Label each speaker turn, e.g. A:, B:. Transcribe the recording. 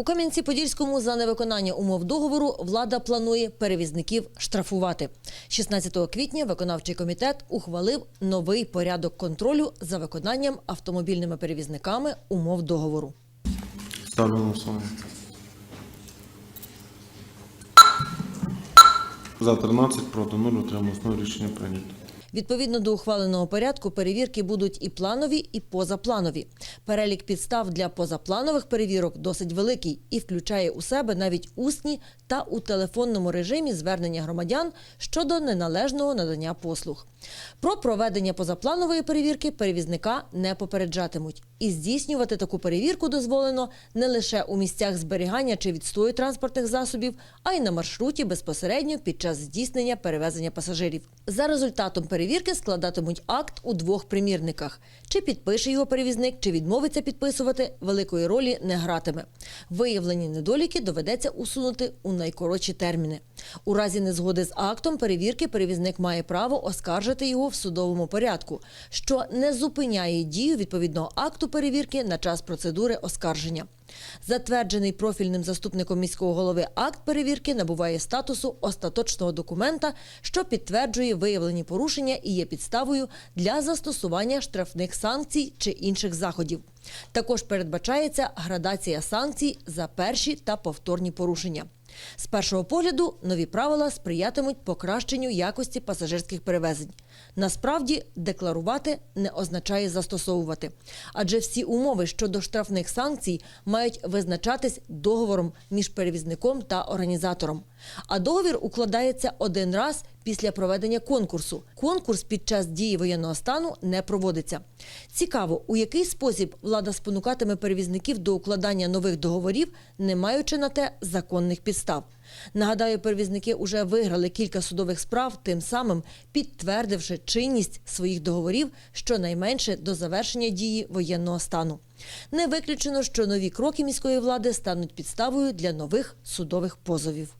A: У Кам'янці-Подільському за невиконання умов договору влада планує перевізників штрафувати. 16 квітня виконавчий комітет ухвалив новий порядок контролю за виконанням автомобільними перевізниками умов договору.
B: Ставлю голосування. За 13, проти 0, утрималось 0, рішення прийнято.
A: Відповідно до ухваленого порядку, перевірки будуть і планові, і позапланові. Перелік підстав для позапланових перевірок досить великий і включає у себе навіть усні та у телефонному режимі звернення громадян щодо неналежного надання послуг. Про проведення позапланової перевірки перевізника не попереджатимуть. І здійснювати таку перевірку дозволено не лише у місцях зберігання чи відстою транспортних засобів, а й на маршруті безпосередньо під час здійснення перевезення пасажирів. За результатом перевірки складатимуть акт у двох примірниках. Чи підпише його перевізник, чи відмовиться підписувати, великої ролі не гратиме. Виявлені недоліки доведеться усунути у найкоротші терміни. У разі незгоди з актом перевірки перевізник має право оскаржити його в судовому порядку, що не зупиняє дію відповідного акту перевірки на час процедури оскарження. Затверджений профільним заступником міського голови акт перевірки набуває статусу остаточного документа, що підтверджує виявлені порушення і є підставою для застосування штрафних санкцій чи інших заходів. Також передбачається градація санкцій за перші та повторні порушення. З першого погляду нові правила сприятимуть покращенню якості пасажирських перевезень. Насправді, декларувати не означає застосовувати, адже всі умови щодо штрафних санкцій мають визначатись договором між перевізником та організатором. А договір укладається один раз після проведення конкурсу. Конкурс під час дії воєнного стану не проводиться. Цікаво, у який спосіб влада спонукатиме перевізників до укладання нових договорів, не маючи на те законних підстав. Нагадаю, перевізники уже виграли кілька судових справ, тим самим підтвердивши чинність своїх договорів щонайменше до завершення дії воєнного стану. Не виключено, що нові кроки міської влади стануть підставою для нових судових позовів.